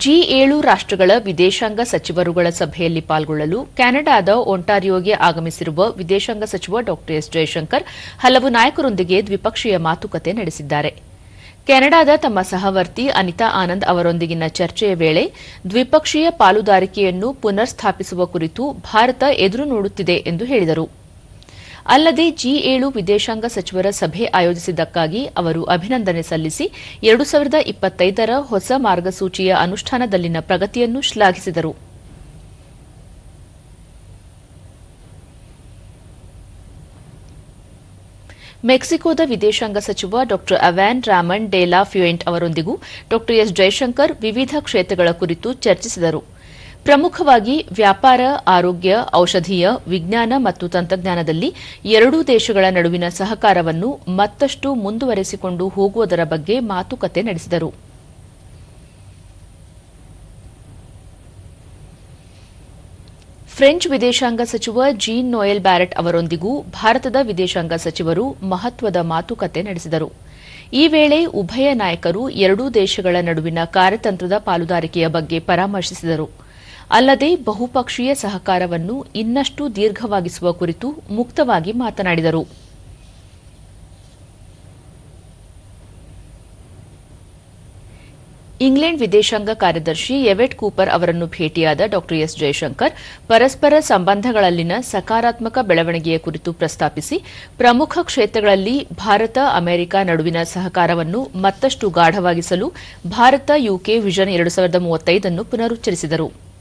G ಏಳು ರಾಷ್ಟ್ರಗಳ ವಿದೇಶಾಂಗ ಸಚಿವರುಗಳ ಸಭೆಯಲ್ಲಿ ಪಾಲ್ಗೊಳ್ಳಲು ಕೆನಡಾದ ಒಂಟಾರಿಯೋಗೆ ಆಗಮಿಸಿರುವ ವಿದೇಶಾಂಗ ಸಚಿವ ಡಾ ಎಸ್ ಜಯಶಂಕರ್ ಹಲವು ನಾಯಕರೊಂದಿಗೆ ದ್ವಿಪಕ್ಷೀಯ ಮಾತುಕತೆ ನಡೆಸಿದ್ದಾರೆ. ಕೆನಡಾದ ತಮ್ಮ ಸಹವರ್ತಿ ಅನಿತಾ ಆನಂದ್ ಅವರೊಂದಿಗಿನ ಚರ್ಚೆಯ ವೇಳೆ ದ್ವಿಪಕ್ಷೀಯ ಪಾಲುದಾರಿಕೆಯನ್ನು ಪುನರ್ ಸ್ಥಾಪಿಸುವ ಕುರಿತು ಭಾರತ ಎದುರು ನೋಡುತ್ತಿದೆ ಎಂದು ಹೇಳಿದರು. ಅಲ್ಲದೆ ಜಿ ಏಳು ವಿದೇಶಾಂಗ ಸಚಿವರ ಸಭೆ ಆಯೋಜಿಸಿದ್ದಕ್ಕಾಗಿ ಅವರು ಅಭಿನಂದನೆ ಸಲ್ಲಿಸಿ ಎರಡು ಸಾವಿರದ ಇಪ್ಪತ್ತೈದರ ಹೊಸ ಮಾರ್ಗಸೂಚಿಯ ಅನುಷ್ಠಾನದಲ್ಲಿನ ಪ್ರಗತಿಯನ್ನು ಶ್ಲಾಘಿಸಿದರು. ಮೆಕ್ಸಿಕೋದ ವಿದೇಶಾಂಗ ಸಚಿವ ಡಾ ಅವ್ಯಾನ್ ರಾಮನ್ ಡೇಲಾ ಫ್ಯೂಯೆಂಟ್ ಅವರೊಂದಿಗೂ ಡಾ ಎಸ್ ಜೈಶಂಕರ್ ವಿವಿಧ ಕ್ಷೇತ್ರಗಳ ಕುರಿತು ಚರ್ಚಿಸಿದರು. ಪ್ರಮುಖವಾಗಿ ವ್ಯಾಪಾರ, ಆರೋಗ್ಯ, ಔಷಧೀಯ, ವಿಜ್ಞಾನ ಮತ್ತು ತಂತ್ರಜ್ಞಾನದಲ್ಲಿ ಎರಡೂ ದೇಶಗಳ ನಡುವಿನ ಸಹಕಾರವನ್ನು ಮತ್ತಷ್ಟು ಮುಂದುವರೆಸಿಕೊಂಡು ಹೋಗುವುದರ ಬಗ್ಗೆ ಮಾತುಕತೆ ನಡೆಸಿದರು. ಫ್ರೆಂಚ್ ವಿದೇಶಾಂಗ ಸಚಿವ ಜೀನ್ ನೋಯೆಲ್ ಬ್ಯಾರೆಟ್ ಅವರೊಂದಿಗೂ ಭಾರತದ ವಿದೇಶಾಂಗ ಸಚಿವರು ಮಹತ್ವದ ಮಾತುಕತೆ ನಡೆಸಿದರು. ಈ ವೇಳೆ ಉಭಯ ನಾಯಕರು ಎರಡೂ ದೇಶಗಳ ನಡುವಿನ ಕಾರ್ಯತಂತ್ರದ ಪಾಲುದಾರಿಕೆಯ ಬಗ್ಗೆ ಪರಾಮರ್ಶಿಸಿದರು. ಅಲ್ಲದೆ ಬಹುಪಕ್ಷೀಯ ಸಹಕಾರವನ್ನು ಇನ್ನಷ್ಟು ದೀರ್ಘವಾಗಿಸುವ ಕುರಿತು ಮುಕ್ತವಾಗಿ ಮಾತನಾಡಿದರು. ಇಂಗ್ಲೆಂಡ್ ವಿದೇಶಾಂಗ ಕಾರ್ಯದರ್ಶಿ ಎವೆಟ್ ಕೂಪರ್ ಅವರನ್ನು ಭೇಟಿಯಾದ ಡಾ ಎಸ್ ಜಯಶಂಕರ್ ಪರಸ್ಪರ ಸಂಬಂಧಗಳಲ್ಲಿನ ಸಕಾರಾತ್ಮಕ ಬೆಳವಣಿಗೆಯ ಕುರಿತು ಪ್ರಸ್ತಾಪಿಸಿ, ಪ್ರಮುಖ ಕ್ಷೇತ್ರಗಳಲ್ಲಿ ಭಾರತ, ಅಮೆರಿಕ ನಡುವಿನ ಸಹಕಾರವನ್ನು ಮತ್ತಷ್ಟು ಗಾಢವಾಗಿಸಲು ಭಾರತ ಯುಕೆ ವಿಷನ್ ಎರಡು ಸಾವಿರದ ಮೂವತ್ತೈದನ್ನು ಪುನರುಚ್ಚರಿಸಿದರು.